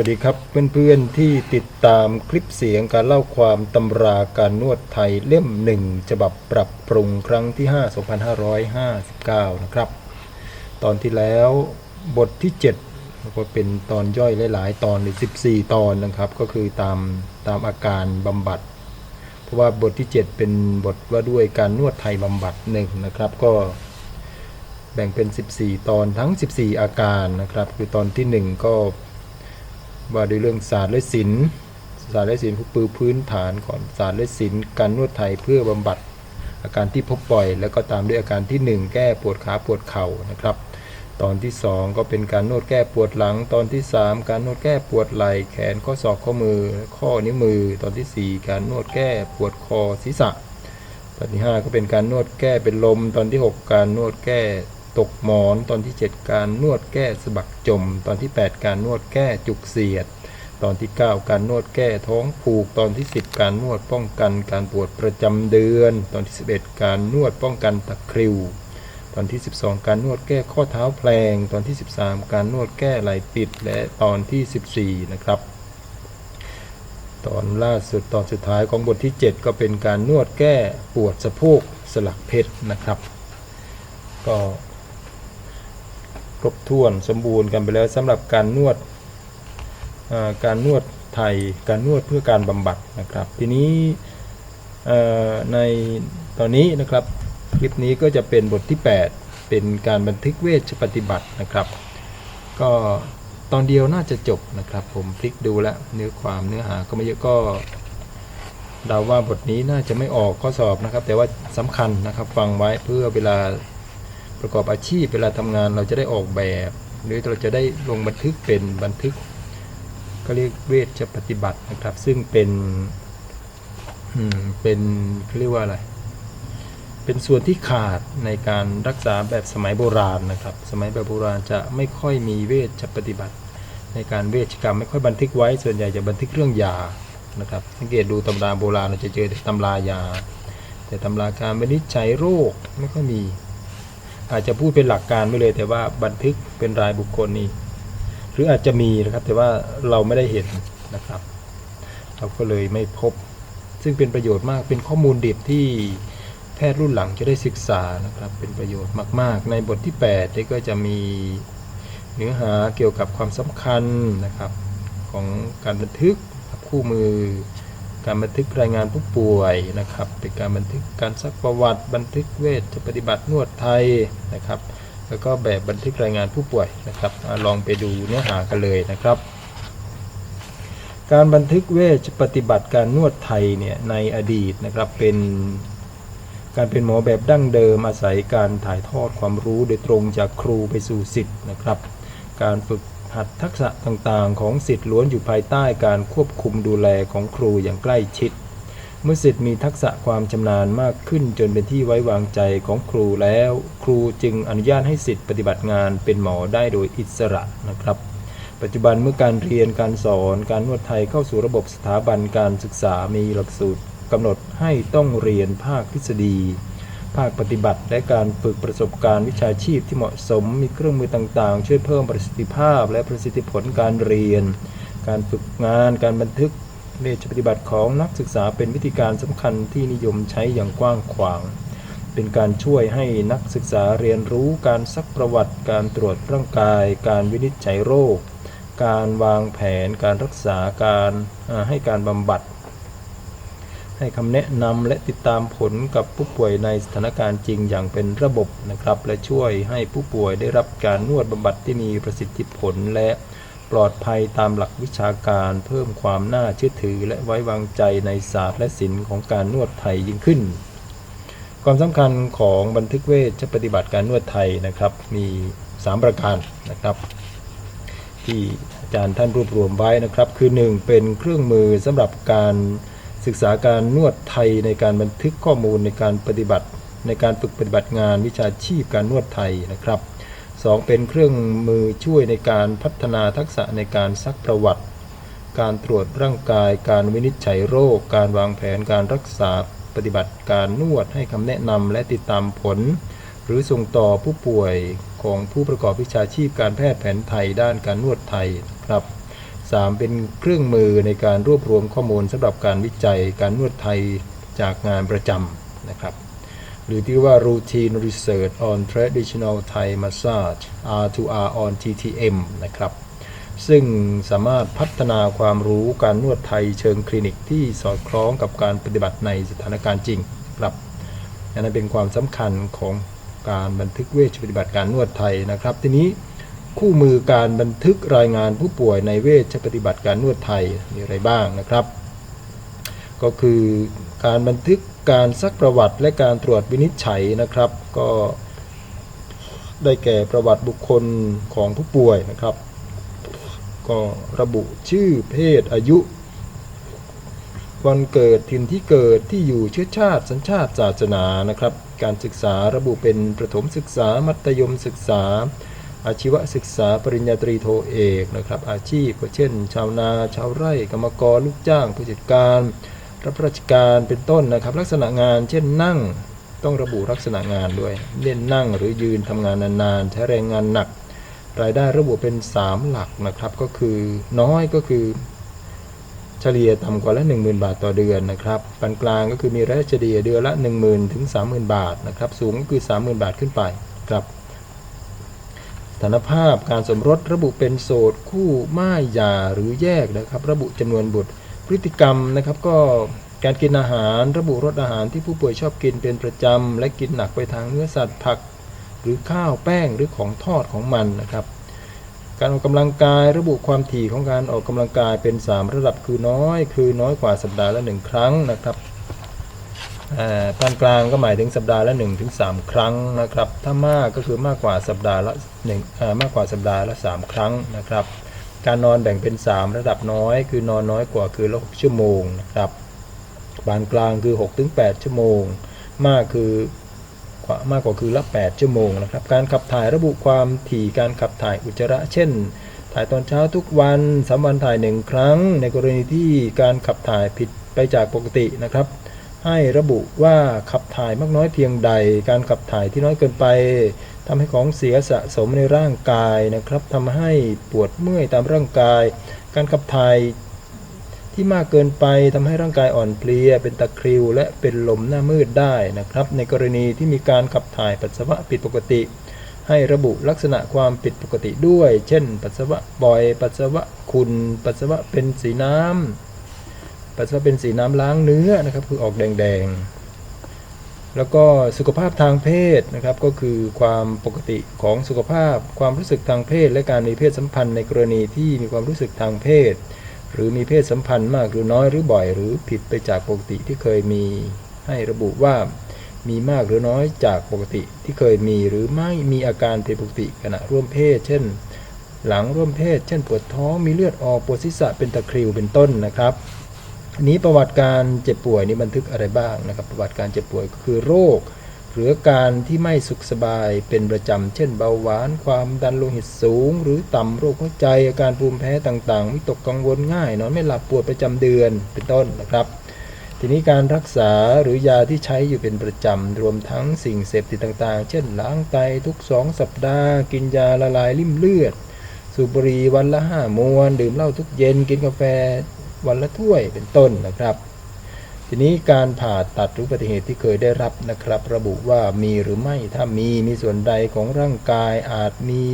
วัสดีครับเพื่อนๆที่ติดตามคลิปเสียงการเล่าความตำราการนวดไทยเล่มหนึ่งฉบับปรับปรุงครั้งที่ 5 2559 นะครับ ตอนที่แล้วบทที่7ก็เป็นตอนย่อยหลายๆ ตอนหรือ14 ตอนนะครับ ก็คือตามตามอาการบำบัด เพราะว่าบทที่ 7 เป็นบทว่าด้วยการนวดไทยบำบัดหนึ่งนะครับก็แบ่งเป็น 14 ตอนทั้ง 14 อาการนะครับ คือตอนทีหนึ่1 ก็ ว่าด้วยเรื่องศาสตร์และศิลป์ศาสตร์และศิลป์ปูพื้นฐานก่อนศาสตร์และศิลป์การนวดไทยเพื่อบำบัดอาการที่พบบ่อย แล้วก็ตามด้วยอาการที่ 1 แก้ปวดขาปวดเข่านะครับ ตอนที่ 2 ก็เป็นการนวดแก้ปวดหลัง ตอนที่ 3 การนวดแก้ปวดไหล่แขนข้อศอกข้อมือ ข้อนิ้วมือ ตอนทีสี่4 การนวดแก้ปวดคอศีรษะ ตอนที่ 5 ก็เป็นการนวดแก้เป็นลม ตอนที่ 6 การนวดแก้ ตกหมอน ตอนที่ 7 การนวดแก้สะบักจม ตอนที่ 8 การนวดแก้จุกเสียด ตอนที่ 9 การนวดแก้ท้องผูก ตอนที่ 10 การนวดป้องกันการปวดประจำเดือน ตอนที่ 11 การนวดป้องกันตะคริว ตอนที่ 12 การนวดแก้ข้อเท้าแพลง ตอนที่ 13 การนวดแก้ไหล่ปิด และตอนที่ 14 นะครับตอนล่าสุดตอนสุดท้ายของบทที่ 7 ก็เป็นการนวดแก้ปวดสะโพกสลักเพชรนะครับ ก็ รบถ้วนสมบูรณ์กันไปแล้วสำหรับการนวดการนวดไทยการนวดเพื่อการบำบัดนะครับ ทีนี้ในตอนนี้นะครับคลิปนี้ก็จะเป็นบทที่ 8 เป็นการบันทึกเวชปฏิบัตินะครับ ก็ตอนเดียวน่าจะจบนะครับ ผมพลิกดูแลเนื้อความเนื้อหาก็ไม่เยอะก็เดาว่าบทนี้น่าจะไม่ออกข้อสอบนะครับ แต่ว่าสำคัญนะครับฟังไว้เพื่อเวลา ประกอบอาชีพเวลาทำงานเราจะได้ออกแบบ หรือเราจะได้ลงบันทึกเป็นบันทึกก็เรียกเวชปฏิบัตินะครับ ซึ่งเป็นเป็นเขาเรียกว่าอะไร เป็นส่วนที่ขาดในการรักษาแบบสมัยโบราณนะครับ สมัยแบบโบราณจะไม่ค่อยมีเวชปฏิบัติ ในการเวชกรรมไม่ค่อยบันทึกไว้ ส่วนใหญ่จะบันทึกเรื่องยานะครับ สังเกตดูตำราโบราณเราจะเจอแต่ตำรายา แต่ตำราการวินิจฉัยโรคไม่ค่อยมี อาจจะพูดเป็นหลักการไปเลย แต่ว่าบันทึกเป็นรายบุคคลนี่หรืออาจจะมีนะครับ แต่ว่าเราไม่ได้เห็นนะครับ เราก็เลยไม่พบ ซึ่งเป็นประโยชน์มากเป็นข้อมูลดิบที่แพทย์รุ่นหลังจะได้ศึกษานะครับ เป็นประโยชน์มาก ๆ ในบทที่8นี่ก็จะมีเนื้อหาเกี่ยวกับความสำคัญนะครับของการบันทึกคู่มือ การบันทึกรายงานผู้ป่วยนะครับ เป็นการบันทึกการซักประวัติ บันทึกเวชปฏิบัตินวดไทยนะครับ แล้วก็แบบบันทึกรายงานผู้ป่วยนะครับอลองไปดูเนื้อหากันเลยนะครับ การบันทึกเวชปฏิบัติการนวดไทยเนี่ยในอดีตนะครับเป็นการเป็นหมอแบบดั้งเดิมอาศัยการถ่ายทอดความรู้โดยตรงจากครูไปสู่ศิษย์นะครับ การฝึก หัดทักษะต่างๆ ของศิษย์ล้วนอยู่ภายใต้การควบคุมดูแลของครูอย่างใกล้ชิด เมื่อศิษย์มีทักษะความชำนาญมากขึ้นจนเป็นที่ไว้วางใจของครูแล้ว ครูจึงอนุญาตให้ศิษย์ปฏิบัติงานเป็นหมอได้โดยอิสระนะครับปัจจุบันเมื่อการเรียนการสอนการนวดไทยเข้าสู่ระบบสถาบันการศึกษามีหลักสูตรกำหนดให้ต้องเรียนภาคทฤษฎี ภาคปฏิบัติ และการฝึกประสบการณ์วิชาชีพที่เหมาะสม มีเครื่องมือต่างๆ ช่วยเพิ่มประสิทธิภาพ และประสิทธิผลการเรียน การฝึกงาน การบันทึกเวชปฏิบัติของนักศึกษาเป็นวิธีการสำคัญที่นิยมใช้อย่างกว้างขวาง เป็นการช่วยให้นักศึกษาเรียนรู้การซักประวัติ การตรวจร่างกาย การวินิจฉัยโรค การวางแผน การรักษา การให้การบำบัด ให้คำแนะนำและติดตามผลกับผู้ป่วยในสถานการณ์จริงอย่างเป็นระบบนะครับ และช่วยให้ผู้ป่วยได้รับการนวดบำบัดที่มีประสิทธิผลและปลอดภัยตามหลักวิชาการเพิ่มความน่าเชื่อถือ และไว้วางใจในศาสตร์และศิลป์ของการนวดไทยยิ่งขึ้น ความสำคัญของบันทึกเวชปฏิบัติการนวดไทยนะครับ มี 3 ประการนะครับที่อาจารย์ท่านรวบรวมไว้นะครับ คือ 1 เป็นเครื่องมือสำหรับการ ศึกษาการนวดไทยในการบันทึกข้อมูลในการปฏิบัติ ในการฝึกปฏิบัติงานวิชาชีพการนวดไทยนะครับ 2 เป็นเครื่องมือช่วยในการพัฒนาทักษะในการซักประวัติ การตรวจร่างกาย การวินิจฉัยโรค การวางแผนการรักษาปฏิบัติการนวดให้คำแนะนำและติดตามผล หรือส่งต่อผู้ป่วยของผู้ประกอบวิชาชีพการแพทย์แผนไทยด้านการนวดไทยครับ 3. เป็นเครื่องมือในการรวบรวมข้อมูลสำหรับการวิจัยการนวดไทยจากงานประจำนะครับ หรือที่ว่า routine research on traditional Thai massage R2R on TTM นะครับ ซึ่งสามารถพัฒนาความรู้การนวดไทยเชิงคลินิกที่สอดคล้องกับการปฏิบัติในสถานการณ์จริงครับอันนั้นเป็นความสำคัญของการบันทึกเวชปฏิบัติการนวดไทยนะครับ ทีนี้ คู่มือการบันทึกรายงานผู้ป่วยในเวชปฏิบัติการนวดไทยมีอะไรบ้างนะครับ ก็คือการบันทึกการซักประวัติและการตรวจวินิจฉัยนะครับ ก็ได้แก่ประวัติบุคคลของผู้ป่วยนะครับ ก็ระบุชื่อเพศอายุ วันเกิดถิ่นที่เกิดที่อยู่เชื้อชาติสัญชาติศาสนานะครับ การศึกษาระบุเป็นประถมศึกษามัธยมศึกษา อาชีวศึกษาปริญญาตรีโทเอกนะครับ อาชีพก็เช่น ชาวนา ชาวไร่กรรมกรลูกจ้าง ผู้จัดการ รับราชการเป็นต้นนะครับ ลักษณะงานเช่นนั่งต้องระบุลักษณะงานด้วยเล่นนั่งหรือยืนทำงานนานๆใช้แรงงานหนัก รายได้ระบุเป็น 3 หลักนะครับ ก็คือน้อยก็คือ เฉลี่ยต่ำกว่าละ 10,000 บาทต่อเดือนนะครับปานกลางก็คือมีรายได้เฉลี่ยเดือนละ 10,000 ถึง 30,000 บาทนะครับ สูงก็คือ 30,000 บาทขึ้นไปครับ สถานภาพการสมรสระบุเป็นโสดคู่ม่ายหย่าหรือแยกนะครับ ระบุจำนวนบุตรพฤติกรรมนะครับก็การกินอาหารระบุรสอาหารที่ผู้ป่วยชอบกินเป็นประจำ และกินหนักไปทางเนื้อสัตว์ผัก หรือข้าวแป้งหรือของทอดของมันนะครับ การออกกำลังกายระบุความถี่ของการออกกำลังกายเป็น 3 ระดับคือน้อย คือน้อยกว่าสัปดาห์ละ1ครั้งนะครับ ปานกลางก็หมายถึงสัปดาห์ละ1ถึง3ครั้งนะครับ ถ้ามากก็คือมากกว่าสัปดาห์ละ1อ่ามากกว่าสัปดาห์ละ 3 ครั้งนะครับ การนอนแบ่งเป็น 3 ระดับน้อย คือนอนน้อยกว่าคือละ6ชั่วโมงนะครับปานกลางคือ6ถึง8ชั่วโมง มากคือกว่ามากกว่าคือละ 8 ชั่วโมงนะครับ การขับถ่ายระบุความถี่การขับถ่ายอุจจาระ เช่น ถ่ายตอนเช้าทุกวันสามวันถ่ายหนึ่งครั้ง ในกรณีที่การขับถ่ายผิดไปจากปกตินะครับ ให้ระบุว่าขับถ่ายมากน้อยเพียงใด การขับถ่ายที่น้อยเกินไปทำให้ของเสียสะสมในร่างกายนะครับทำให้ปวดเมื่อยตามร่างกาย การขับถ่ายที่มากเกินไปทำให้ร่างกายอ่อนเพลีย เป็นตะคริว และเป็นลมหน้ามืดได้นะครับ ในกรณีที่มีการขับถ่ายปัสสาวะผิดปกติ ให้ระบุลักษณะความผิดปกติด้วย เช่น ปัสสาวะบ่อย ปัสสาวะขุ่นปัสสาวะเป็นสีน้ำ ปัสสาวะเป็นสีน้ำล้างเนื้อนะครับคือออกแดงๆ แล้วก็สุขภาพทางเพศนะครับก็คือความปกติของสุขภาพ ความรู้สึกทางเพศ และการมีเพศสัมพันธ์ในกรณีที่มีความรู้สึกทางเพศ หรือมีเพศสัมพันธ์มากหรือน้อยหรือบ่อย หรือผิดไปจากปกติที่เคยมีให้ระบุว่ามีมากหรือน้อยจากปกติที่เคยมีหรือไม่มีอาการผิดปกติขณะร่วมเพศ เช่น หลังร่วมเพศ เช่นปวดท้องมีเลือดออกปวดศีรษะเป็นตะคริวเป็นต้นนะครับ อันนี้ประวัติการเจ็บป่วยนี่บันทึกอะไรบ้างนะครับ ประวัติการเจ็บป่วยก็คือโรค หรืออาการที่ไม่สุขสบายเป็นประจำ เช่นเบาหวาน ความดันโลหิตสูง หรือต่ำโรคหัวใจอาการภูมิแพ้ต่างๆวิตกกังวลง่ายนอนไม่หลับปวดประจำเดือนเป็นต้นนะครับ ทีนี้การรักษาหรือยาที่ใช้อยู่เป็นประจำรวมทั้งสิ่งเสพติดต่างๆ เช่น ล้างไตทุก 2 สัปดาห์ กินยาละลายริ่มเลือด สูบบุหรี่วันละห้ามวน ดื่มเหล้าทุกเย็นกินกาแฟ วันละถ้วยเป็นต้นนะครับ ทีนี้การผ่าตัดหรืออุบัติเหตุที่เคยได้รับนะครับ ระบุว่ามีหรือไม่ถ้ามีมีส่วนใดของร่างกายอาจมี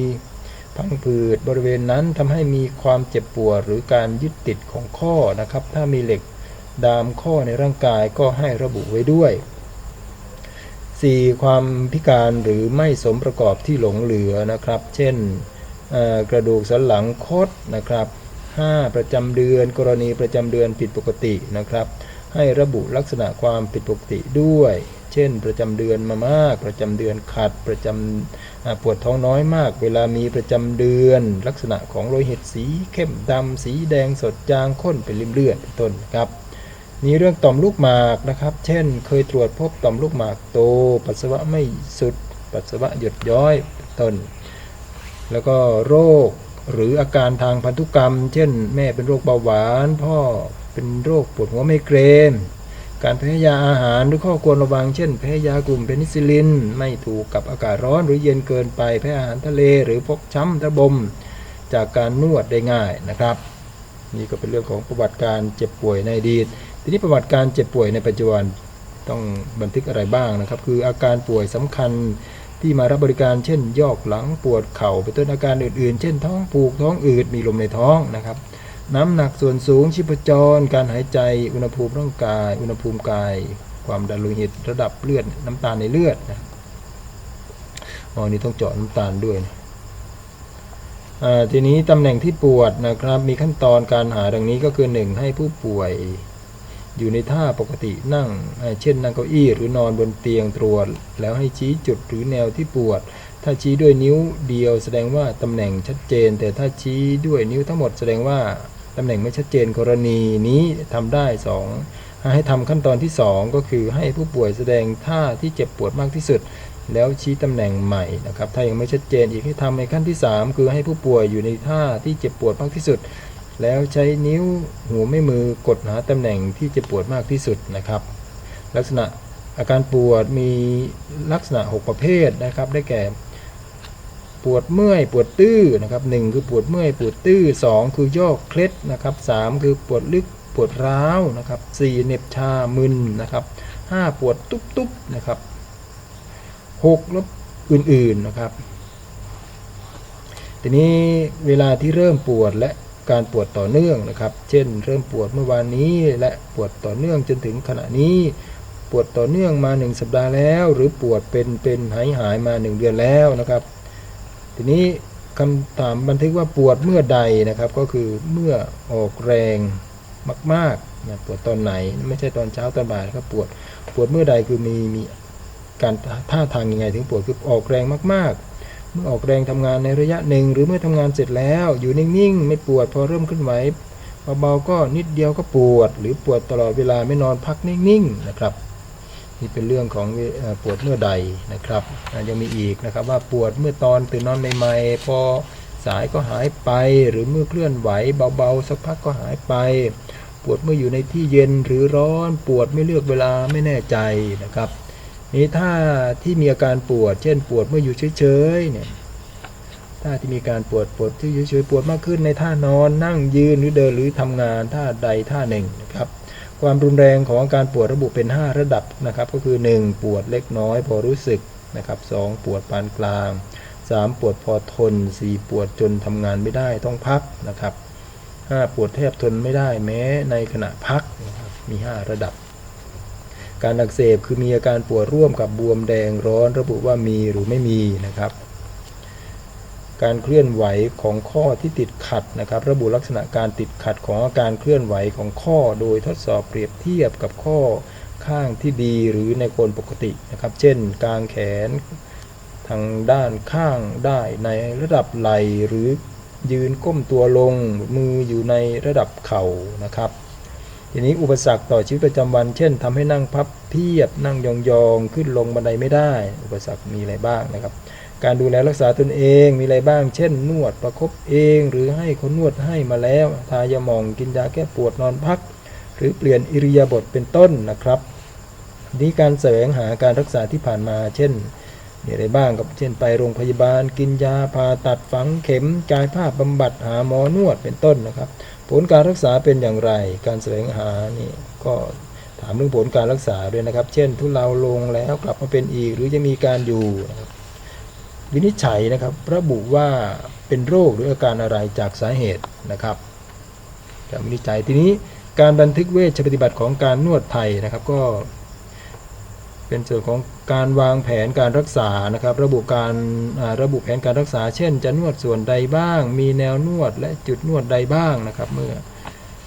พังผืดบริเวณนั้นทำให้มีความเจ็บปวดหรือการยึดติดของข้อนะครับ ถ้ามีเหล็กดามข้อในร่างกายก็ให้ระบุไว้ด้วย 4. ความพิการหรือไม่สมประกอบที่หลงเหลือนะครับ เช่นกระดูกสันหลังคดนะครับ 5. ประจำเดือน กรณีประจำเดือนผิดปกตินะครับ ให้ระบุลักษณะความผิดปกติด้วย เช่น ประจำเดือนมามาก ประจำเดือนขัด ประจำอ่าปวดท้องน้อยมาก เวลามีประจำเดือน ลักษณะของโลหิตสีเข้มดำสีแดงสดจางข้นเป็นริมเลือดเป็นต้นครับมีเรื่องต่อมลูกหมากนะครับ เช่น เคยตรวจพบต่อมลูกหมากโต ปัสสาวะไม่สุด ปัสสาวะหยดย้อยเป็นต้น แล้วก็โรค หรืออาการทางพันธุกรรม เช่น แม่เป็นโรคเบาหวาน พ่อเป็นโรคปวดหัวไมเกรนการแพ้ยาอาหารหรือข้อควรระวัง เช่น แพ้ยากลุ่มเพนิซิลิน ไม่ถูกกับอากาศร้อนหรือเย็นเกินไป แพ้อาหารทะเล หรือพกช้ำระบม จากการนวดได้ง่ายนะครับ นี่ก็เป็นเรื่องของประวัติการเจ็บป่วยในอดีต ทีนี้ประวัติการเจ็บป่วยในปัจจุบันต้องบันทึกอะไรบ้างนะครับ คืออาการป่วยสำคัญ ที่มารับบริการเช่น ยอกหลังปวดเข่าเป็นต้นอาการอื่นๆ เช่น ท้องผูกท้องอืดมีลมในท้องนะครับ น้ำหนักส่วนสูงชีพจร การหายใจ อุณหภูมิร่างกาย อุณหภูมิกาย ความดันโลหิตระดับเลือดน้ำตาลในเลือดนะอ๋อนี่ต้องเจาะน้ำตาลด้วยนะอ่าทีนี้ตำแหน่งที่ปวดนะครับมีขั้นตอนการหาดังนี้ก็คือ 1 ให้ผู้ป่วย อยู่ในท่าปกตินั่ง เช่นนั่งเก้าอี้หรือนอนบนเตียงตรวจ แล้วให้ชี้จุดหรือแนวที่ปวด ถ้าชี้ด้วยนิ้วเดียวแสดงว่าตำแหน่งชัดเจน แต่ถ้าชี้ด้วยนิ้วทั้งหมดแสดงว่าตำแหน่งไม่ชัดเจนกรณีนี้ทำได้สองให้ทำขั้นตอนที่ 2 ก็คือให้ผู้ป่วยแสดงท่าที่เจ็บปวดมากที่สุด แล้วชี้ตำแหน่งใหม่นะครับถ้ายังไม่ชัดเจนอีกให้ทำในขั้นที่ 3 คือให้ผู้ป่วยอยู่ในท่าที่เจ็บปวดมากที่สุด แล้วใช้นิ้วหัวแม่มือกดหาตำแหน่งที่จ็บปวดมากที่สุดนะครับ ลักษณะอาการปวดมีลักษณะ 6 ประเภทนะครับ ได้แก่ ปวดเมื่อยปวดตื้อนะครับหนึ่งคือปวดเมื่อยปวดตื้อสองคือย่อเคล็ดนะครับสามคือปวดลึกปวดร้าวนะครับสี่เหน็บชามึนนะครับห้าปวดตุ๊บตุ๊บนะครับหกแล้วอื่นๆนะครับ ทีนี้เวลาที่เริ่มปวดและ การปวดต่อเนื่องนะครับ เช่น เริ่มปวดเมื่อวานนี้และปวดต่อเนื่องจนถึงขณะนี้ ปวดต่อเนื่องมา 1 สัปดาห์แล้ว หรือปวดเป็นเป็นหายหายมา 1 เดือนแล้วนะครับ ทีนี้คำถามบันทึกว่าปวดเมื่อใดนะครับ ก็คือเมื่อออกแรงมากๆนะปวดตอนไหนไม่ใช่ตอนเช้าตอนบ่ายนะครับปวดปวดเมื่อใดคือมีมีการท่าทางยังไงถึงปวดคือออกแรงมากๆ เมื่อออกแรงทำงานในระยะหนึ่ง หรือเมื่อทำงานเสร็จแล้ว อยู่นิ่งๆ ไม่ปวดพอเริ่มเคลื่อนไหวเบาๆก็นิดเดียวก็ปวด หรือปวดตลอดเวลาไม่นอนพักนิ่งๆนะครับ นี่เป็นเรื่องของปวดเมื่อใดนะครับยังมีอีกนะครับว่าปวดเมื่อตอนตื่นนอนใหม่ๆพอสายก็หายไป หรือเมื่อเคลื่อนไหวเบาๆสักพักก็หายไป ปวดเมื่ออยู่ในที่เย็นหรือร้อนปวดไม่เลือกเวลาไม่แน่ใจนะครับ นี่ถ้าที่มีอาการปวด เช่นปวดเมื่ออยู่เฉยๆเนี่ยถ้าที่มีการปวดปวดที่เฉยๆปวดมากขึ้นในท่านอนนั่งยืนหรือเดินหรือทำงานท่าใดท่าหนึ่งนะครับความรุนแรงของอาการปวดระบุเป็น 5 ระดับนะครับ ก็คือ 1 ปวดเล็กน้อยพอรู้สึกนะครับ2ปวดปานกลาง 3 ปวดพอทน 4 ปวดจนทำงานไม่ได้ต้องพักนะครับ5ปวดแทบทนไม่ได้แม้ในขณะพักนะครับมี 5 ระดับ การอักเสบคือมีอาการปวดร่วมกับบวมแดงร้อนระบุว่ามีหรือไม่มีนะครับ การเคลื่อนไหวของข้อที่ติดขัดนะครับ ระบุลักษณะการติดขัดของอาการเคลื่อนไหวของข้อ โดยทดสอบเปรียบเทียบกับข้อข้างที่ดีหรือในคนปกตินะครับ เช่น กลางแขนทางด้านข้างได้ในระดับไหลหรือยืนก้มตัวลงมืออยู่ในระดับเข่านะครับ ทีนี้อุปสรรคต่อชีวิตประจำวัน เช่นทำให้นั่งพับเพียบ นั่งยองๆ ขึ้นลงบันไดไม่ได้ อุปสรรคมีอะไรบ้างนะครับ การดูแลรักษาตนเองมีอะไรบ้าง เช่น นวดประคบเอง หรือให้คนนวดให้มาแล้ว ทายาหมองกินยาแก้ปวดนอนพัก หรือเปลี่ยนอิริยาบถเป็นต้นนะครับนี้การแสวงหาการรักษาที่ผ่านมา เช่น มีอะไรบ้างกับเช่นไปโรงพยาบาล กินยาผ่าตัดฝังเข็มกายภาพบำบัดหาหมอนวดเป็นต้นนะครับ ผลการรักษาเป็นอย่างไร การแสวงหานี่ก็ถามเรื่องผลการรักษาด้วยนะครับ เช่น ทุเลาลงแล้วกลับมาเป็นอีก หรือจะมีการอยู่นะครับวินิจฉัยนะครับระบุว่าเป็นโรคหรืออาการอะไรจากสาเหตุนะครับการวินิจฉัยทีนี้การบันทึกเวชปฏิบัติของการนวดไทยนะครับ ก็ เป็นส่วนของการวางแผนการรักษานะครับ ระบุการระบุแผนการรักษา เช่น จะนวดส่วนใดบ้าง มีแนวนวดและจุดนวดใดบ้างนะครับ เมื่อ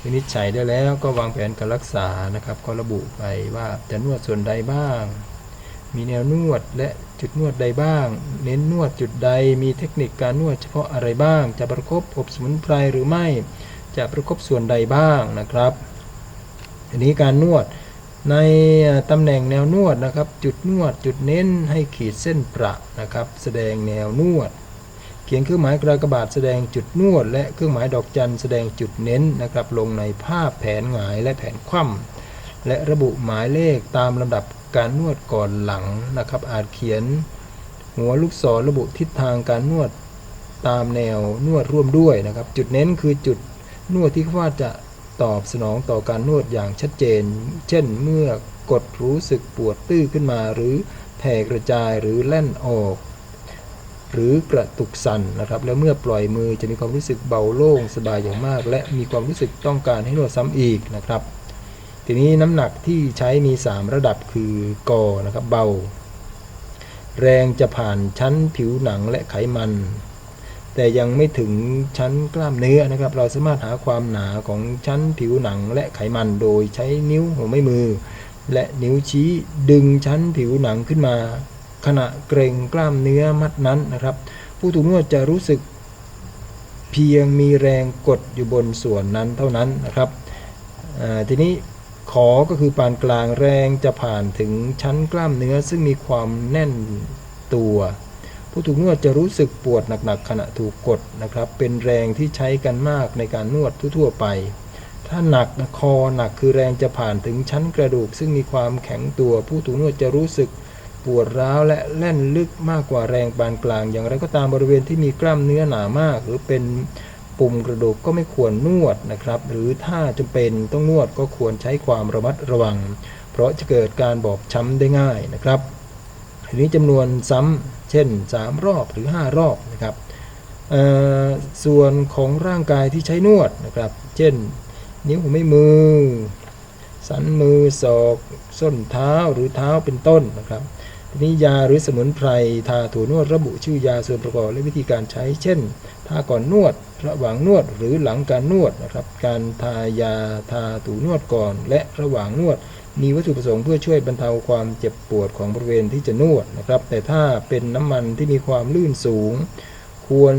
วินิจฉัยได้แล้วก็วางแผนการรักษานะครับ ก็ระบุไปว่าจะนวดส่วนใดบ้าง มีแนวนวดและจุดนวดใดบ้าง เน้นนวดจุดใด มีเทคนิคการนวดเฉพาะอะไรบ้าง จะประคบอบสมุนไพรหรือไม่ จะประคบส่วนใดบ้างนะครับทีนี้การนวด ในตำแหน่งแนวนวดนะครับ จุดนวดจุดเน้นให้ขีดเส้นประนะครับ แสดงแนวนวด เขียนเครื่องหมายกระบาดแสดงจุดนวด และเครื่องหมายดอกจันแสดงจุดเน้นนะครับ ลงในภาพแผนหงายและแผนคว่ำและระบุหมายเลขตามลำดับการนวดก่อนหลังนะครับ อาจเขียน หัวลูกศรระบุทิศทางการนวดตามแนวนวดร่วมด้วยนะครับ จุดเน้นคือจุดนวดที่ว่าจะ ตอบสนองต่อการนวดอย่างชัดเจน เช่นเมื่อกดรู้สึกปวดตื้อขึ้นมา หรือแผ่กระจายหรือแล่นออก หรือกระตุกสั่นนะครับ แล้วเมื่อปล่อยมือจะมีความรู้สึกเบาโล่งสบายอย่างมาก และมีความรู้สึกต้องการให้นวดซ้ำอีกนะครับ ทีนี้น้ำหนักที่ใช้มี 3 ระดับคือกอนะครับเบา แรงจะผ่านชั้นผิวหนังและไขมัน แต่ยังไม่ถึงชั้นกล้ามเนื้อนะครับ เราสามารถหาความหนาของชั้นผิวหนังและไขมันโดยใช้นิ้วหัวแม่มือ และนิ้วชี้ดึงชั้นผิวหนังขึ้นมา ขณะเกรงกล้ามเนื้อมัดนั้นนะครับ ผู้ถูกนวดจะรู้สึกเพียงมีแรงกดอยู่บนส่วนนั้นเท่านั้นนะครับทีนี้ขอก็คือปานกลางแรงจะผ่านถึงชั้นกล้ามเนื้อซึ่งมีความแน่นตัว ผู้ถูกนวดจะรู้สึกปวดหนักๆขณะถูกกดนะครับ เป็นแรงที่ใช้กันมากในการนวดทั่วๆไป ถ้าหนักนะคอหนักคือแรงจะผ่านถึงชั้นกระดูก ซึ่งมีความแข็งตัว ผู้ถูกนวดจะรู้สึกปวดร้าวและแล่นลึกมากกว่าแรงปานกลาง อย่างไรก็ตามบริเวณที่มีกล้ามเนื้อหนามาก หรือเป็นปุ่มกระดูกก็ไม่ควรนวดนะครับ หรือถ้าจำเป็นต้องนวดก็ควรใช้ความระมัดระวัง เพราะจะเกิดการบอบช้ำได้ง่ายนะครับทีนี้จำนวนซ้ำ เช่น 3 รอบหรือ 5 รอบนะครับส่วนของร่างกายที่ใช้นวดนะครับ เช่น นิ้วหัวแม่มือ สันมือศอกส้นเท้าหรือเท้าเป็นต้นนะครับทีนี้ยาหรือสมุนไพรทาถูนวดระบุชื่อยาส่วนประกอบและวิธีการใช้ เช่นทาก่อนนวด ระหว่างนวดหรือหลังการนวดนะครับ การทายาทาถูนวดก่อนและระหว่างนวด มีวัตถุประสงค์เพื่อช่วยบรรเทาความเจ็บปวดของบริเวณที่จะนวดนะครับ แต่ถ้าเป็นน้ำมันที่มีความลื่นสูง ควร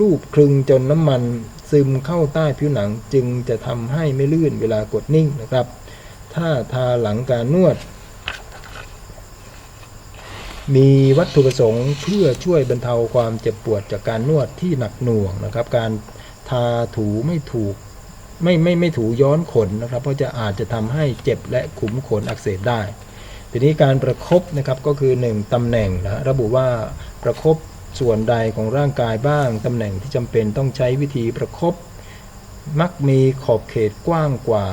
ลูบคลึงจนน้ำมันซึมเข้าใต้ผิวหนังจึงจะทำให้ไม่ลื่นเวลากดนิ่งนะครับ ถ้าทาหลังการนวด มีวัตถุประสงค์เพื่อช่วยบรรเทาความเจ็บปวดจากการนวดที่หนักหน่วงนะครับ การทาถูไม่ถูก ไม่ไม่ไม่ถูย้อนขนนะครับ เพราะจะอาจจะทำให้เจ็บและขุมขนอักเสบได้ ทีนี้การประครบนะครับก็คือ 1ตำแหน่งนะระบุว่าประครบส่วนใดของร่างกายบ้างตำแหน่งที่จำเป็นต้องใช้วิธีประครบมักมีขอบเขตกว้างกว่า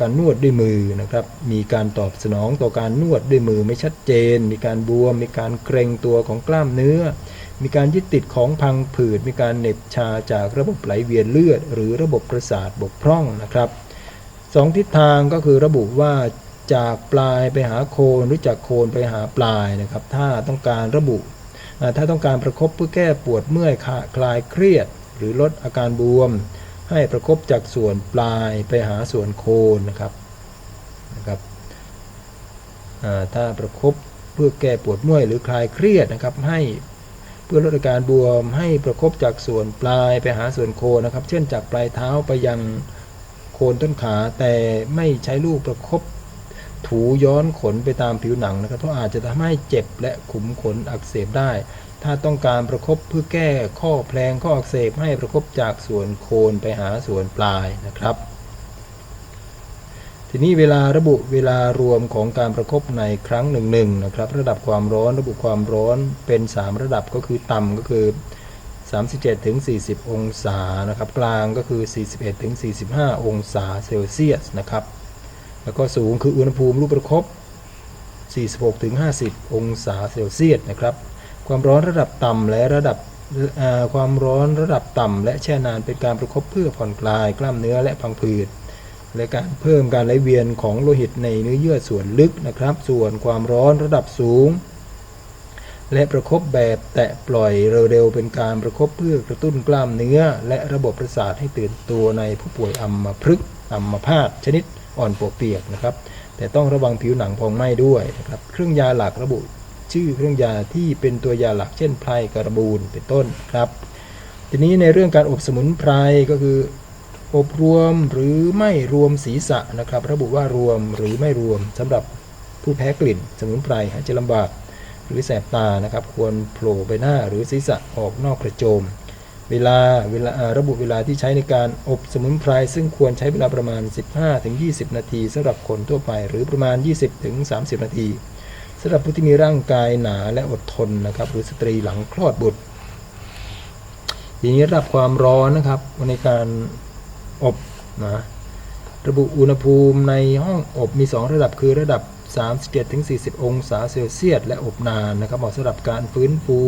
การนวดด้วยมือนะครับ มีการตอบสนองต่อการนวดด้วยมือไม่ชัดเจน มีการบวม มีการเกรงตัวของกล้ามเนื้อ มีการยึดติดของพังผืด มีการเหน็บชาจากระบบไหลเวียนเลือด หรือระบบประสาทบกพร่องนะครับสองทิศทางก็คือระบุว่าจากปลายไปหาโคนหรือจากโคนไปหาปลายนะครับ ถ้าต้องการระบุ ถ้าต้องการประคบเพื่อแก้ปวดเมื่อยคลาคลายเครียด หรือลดอาการบวม ให้ประคบจากส่วนปลายไปหาส่วนโคนนะครับนะครับถ้าประคบเพื่อแก้ปวดเมื่อยหรือคลายเครียดนะครับให้ เพื่อลดอาการบวมให้ประคบจากส่วนปลายไปหาส่วนโคนนะครับ เช่นจากปลายเท้าไปยังโคนต้นขาแต่ไม่ใช้ลูกประคบถูย้อนขนไปตามผิวหนังนะครับเพราะอาจจะทำให้เจ็บและขุมขนอักเสบได้ ถ้าต้องการประคบเพื่อแก้ข้อแพลงข้ออักเสบให้ประคบจากส่วนโคนไปหาส่วนปลายนะครับ ทีนี้เวลาระบุเวลารวมของการประคบในครั้งหนึ่งหนึ่งนะครับ ระดับความร้อนระบุความร้อนเป็น 3 ระดับก็คือต่ำก็คือ 37ถึง40 องศานะครับ กลางก็คือ 41ถึง45 องศาเซลเซียสนะครับ แล้วก็สูงคืออุณหภูมิรูปประคบ46ถึง50 องศาเซลเซียสนะครับ ความร้อนระดับต่ำและระดับความร้อนระดับต่ำและแช่นานเป็นการประคบเพื่อผ่อนคลายกล้ามเนื้อและพังผืด และการเพิ่มการไหลเวียนของโลหิตในเนื้อเยื่อส่วนลึกนะครับ ส่วนความร้อนระดับสูง และประคบแบบแตะปล่อยเร็วๆเป็นการประคบเพื่อกระตุ้นกล้ามเนื้อ และระบบประสาทให้ตื่นตัวในผู้ป่วยอัมพฤกษ์อัมพาตชนิดอ่อนปวกเปียกนะครับ แต่ต้องระวังผิวหนังพองไหม้ด้วยนะครับ เครื่องยาหลักระบุชื่อเครื่องยาที่เป็นตัวยาหลักเช่นไพรกระบูนเป็นต้นครับ ทีนี้ในเรื่องการอบสมุนไพรก็คือ อบรวมหรือไม่รวมศีรษะนะครับ ระบุว่ารวมหรือไม่รวมสำหรับผู้แพ้กลิ่น สมุนไพรหายใจลำบากหรือแสบตานะครับ ควรโผล่ใบหน้าหรือศีรษะออกนอกกระโจม เวลาเวลาระบุเวลาที่ใช้ในการอบสมุนไพรซึ่งควรใช้เวลาประมาณ 15-20 นาทีสำหรับคนทั่วไปหรือประมาณ 20-30 นาทีสำหรับผู้ที่มีร่างกายหนาและอดทนนะครับหรือสตรีหลังคลอดบุตรทีนี้ระดับความร้อนนะครับในการ อบนะระบุอุณหภูมิในห้องอบมี 2 ระดับคือระดับ 37ถึง40 องศาเซลเซียส และอบนานนะครับเหมาะสำหรับการฟื้นฟู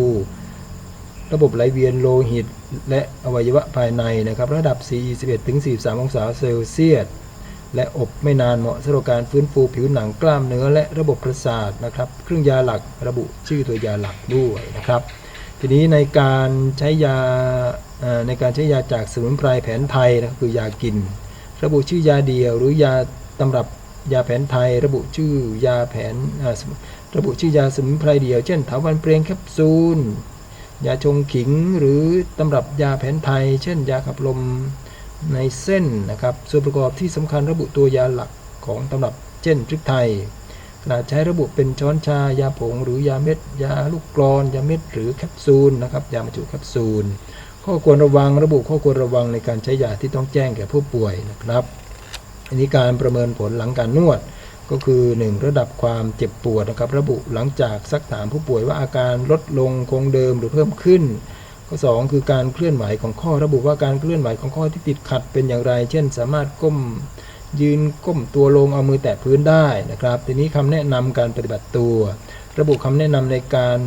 ระบบไหลเวียนโลหิต และอวัยวะภายในนะครับระดับ 41ถึง43 องศาเซลเซียส และอบไม่นานเหมาะสำหรับการฟื้นฟูผิวหนังกล้ามเนื้อและระบบประสาทนะครับเครื่องยาหลักระบุชื่อตัวยาหลักด้วยนะครับ ทีนี้ในการใช้ยาในการใช้ยาจากสมุนไพรแผนไทยนะครับคือยากิน ระบุชื่อยาเดียว หรือยาตำรับยาแผนไทย ระบุชื่อยาแผนระบุชื่อยาสมุนไพรเดียว เช่นถาวัลย์เปรียงแคปซูลยาชงขิงหรือตำรับยาแผนไทย เช่น ยาขับลมในเส้นนะครับส่วนประกอบที่สำคัญระบุตัวยาหลักของตำรับเช่นพริกไทย นาดใช้ระบุเป็นช้อนชายาผง หรือยาเม็ด ยาลูกกรอน ยาเม็ดหรือแคปซูลนะครับยาบรรจุแคปซูล ข้อควรระวังระบุข้อควรระวังในการใช้ยาที่ต้องแจ้งแก่ผู้ป่วยนะครับ อันนี้การประเมินผลหลังการนวดก็คือ 1 ระดับความเจ็บปวดนะครับระบุหลังจากซักถามผู้ป่วยว่าอาการลดลงคงเดิมหรือเพิ่มขึ้นข้อ2คือการเคลื่อนไหวของข้อระบุว่าการเคลื่อนไหวของข้อที่ติดขัดเป็นอย่างไร เช่น สามารถก้ม ยืนก้มตัวลงเอามือแตะพื้นได้นะครับ ทีนี้คำแนะนำการปฏิบัติตัว ระบุคำแนะนำในการ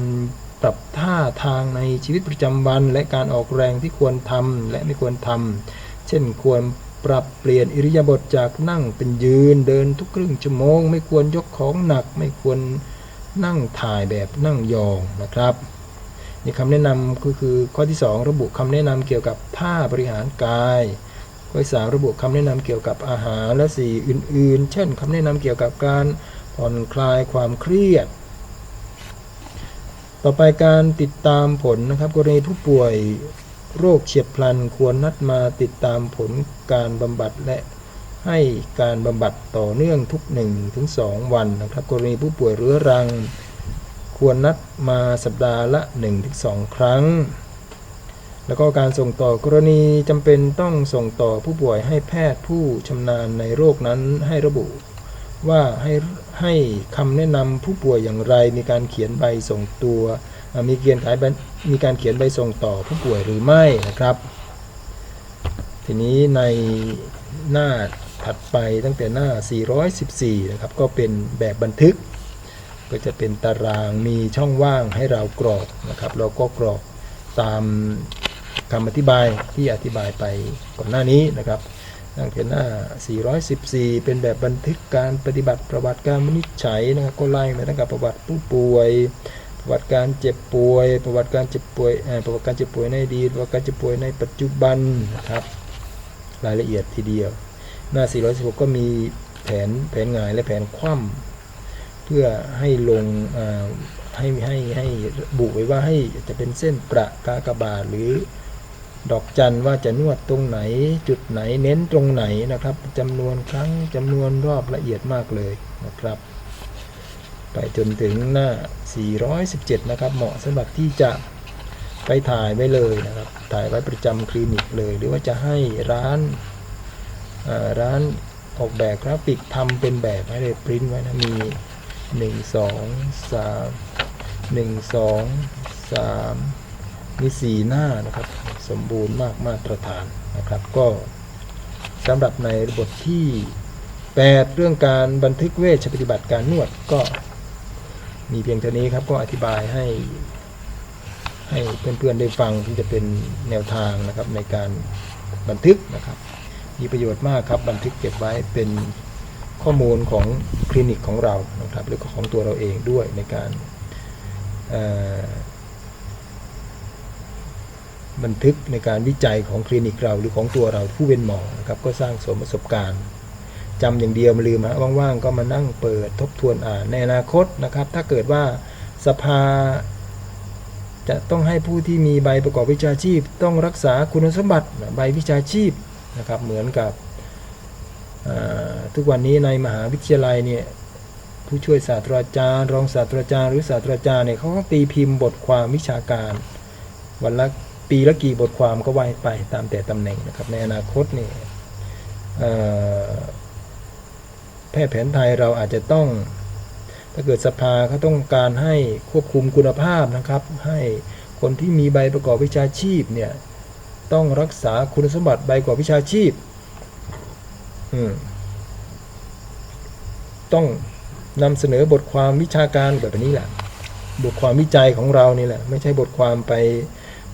ปรับท่าทางในชีวิตประจำวัน และการออกแรงที่ควรทำและไม่ควรทำเช่นควรปรับเปลี่ยนอิริยาบถจากนั่งเป็นยืนเดินทุกครึ่งชั่วโมง ไม่ควรยกของหนัก ไม่ควรนั่งถ่ายแบบนั่งยองนะครับนี่คำแนะนำก็คือข้อที่ 2 ระบุคำแนะนำเกี่ยวกับท่าบริหารกาย ข้อสามระบุคำแนะนำเกี่ยวกับอาหารและสีอื่น ๆ เช่นคำแนะนำเกี่ยวกับการผ่อนคลายความเครียด ต่อไปการติดตามผลนะครับกรณีผู้ป่วยโรคเฉียบพลันควรนัดมาติดตามผลการบำบัดและให้การบำบัดต่อเนื่องทุก 1-2 วันนะครับกรณีผู้ป่วยเรื้อรัง ควรนัดมาสัปดาห์ละ 1-2 ครั้ง แล้วก็การส่งต่อกรณีจำเป็นต้องส่งต่อผู้ป่วยให้แพทย์ผู้ชำนาญในโรคนั้นให้ระบุ ว่าให้ให้คำแนะนำผู้ป่วยอย่างไร มีการเขียนใบส่งตัวมีเกียนขายมีการเขียนใบส่งต่อผู้ป่วยหรือไม่นะครับ ทีนี้ในหน้าถัดไปตั้งแต่หน้า 414 นะครับ ก็เป็นแบบบันทึก ก็จะเป็นตารางมีช่องว่างให้เรากรอกนะครับ เราก็กรอกตาม คำอธิบายที่อธิบายไปก่อนหน้านี้นะครับตั้งแต่หน้า 414 เป็นแบบบันทึกการปฏิบัติประวัติการวินิจฉัยนะครับก็ไล่มาตั้งแต่ประวัติผู้ป่วย ประวัติการเจ็บป่วย ประวัติการเจ็บป่วยประวัติการเจ็บป่วยในอดีตประวัติการเจ็บป่วยในปัจจุบันนะครับรายละเอียดทีเดียว หน้า 416 ก็มีแผนแผนงายและแผนคว่ำเพื่อให้ลงให้ให้ให้บุไว้ว่าให้จะเป็นเส้นประกากบาทหรือ ดอกจันว่าจะนวดตรงไหน จุดไหนเน้นตรงไหนนะครับจำนวนครั้งจำนวนรอบละเอียดมากเลยนะครับ ไปจนถึงหน้า 417 นะครับ เหมาะสำหรับที่จะไปถ่ายไว้เลยนะครับ ถ่ายไว้ประจำคลินิกเลย หรือว่าจะให้ร้านร้านออกแบบกราฟิกทำเป็นแบบให้เลยปริ้นไว้นะมี 1 2 3 1 2 3 มีสีหน้านะครับ สมบูรณ์มากมาตรฐานนะครับ ก็สำหรับในบทที่ 8 เรื่องการบันทึกเวชปฏิบัติการนวดก็มีเพียงเท่านี้ครับ ก็อธิบายให้ให้เพื่อนๆได้ฟังที่จะเป็นแนวทางนะครับในการบันทึกนะครับ มีประโยชน์มากครับบันทึกเก็บไว้เป็นข้อมูลของคลินิกของเรานะครับหรือของตัวเราเองด้วยในการเอ่อ บันทึกในการวิจัยของคลินิกเราหรือของตัวเราผู้เป็นหมอนะครับก็สร้างสมประสบการณ์จำอย่างเดียวมาลืมฮะว่างๆก็มานั่งเปิดทบทวนอ่านในอนาคตนะครับ ถ้าเกิดว่าสภาจะต้องให้ผู้ที่มีใบประกอบวิชาชีพ ต้องรักษาคุณสมบัติใบวิชาชีพนะครับ เหมือนกับทุกวันนี้ในมหาวิทยาลัยเนี่ยผู้ช่วยศาสตราจารย์ รองศาสตราจารย์หรือศาสตราจารย์เนี่ยเขาก็ตีพิมพ์บทความวิชาการ วันละ ปีละกี่บทความก็ว่าไปตามแต่ตำแหน่งนะครับ ในอนาคตนี่แพทย์แผนไทยเราอาจจะต้อง ถ้าเกิดสภาเขาต้องการให้ควบคุมคุณภาพนะครับ ให้คนที่มีใบประกอบวิชาชีพเนี่ยต้องรักษาคุณสมบัติใบประกอบวิชาชีพต้องนำเสนอบทความวิชาการแบบนี้แหละ บทความวิจัยของเรานี่แหละ ไม่ใช่บทความไป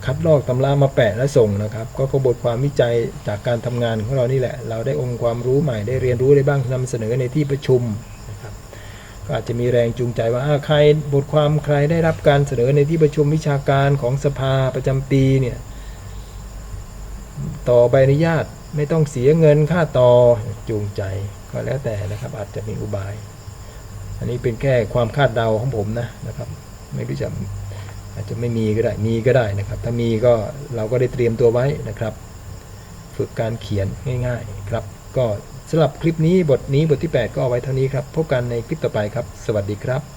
คัดลอกตำรามาแปะและส่งนะครับ ก็ก็บทความวิจัยจากการทำงานของเรานี่แหละ เราได้องค์ความรู้ใหม่ได้เรียนรู้ได้บ้างนำเสนอในที่ประชุมนะครับก็อาจจะมีแรงจูงใจว่าอ่าใครบทความใครได้รับการเสนอในที่ประชุมวิชาการของสภาประจำปีเนี่ยต่อใบอนุญาตไม่ต้องเสียเงินค่าต่อจูงใจก็แล้วแต่นะครับ อาจจะมีอุบาย อันนี้เป็นแค่ความคาดเดาของผมนะนะครับ ไม่รู้จะ อาจจะไม่มีก็ได้มีก็ได้นะครับ ถ้ามีก็เราก็ได้เตรียมตัวไว้นะครับ ฝึกการเขียนง่าย ๆ ครับ ก็สำหรับคลิปนี้บทนี้บทที่ 8 ก็เอาไว้เท่านี้ครับ พบกันในคลิปต่อไปครับ สวัสดีครับ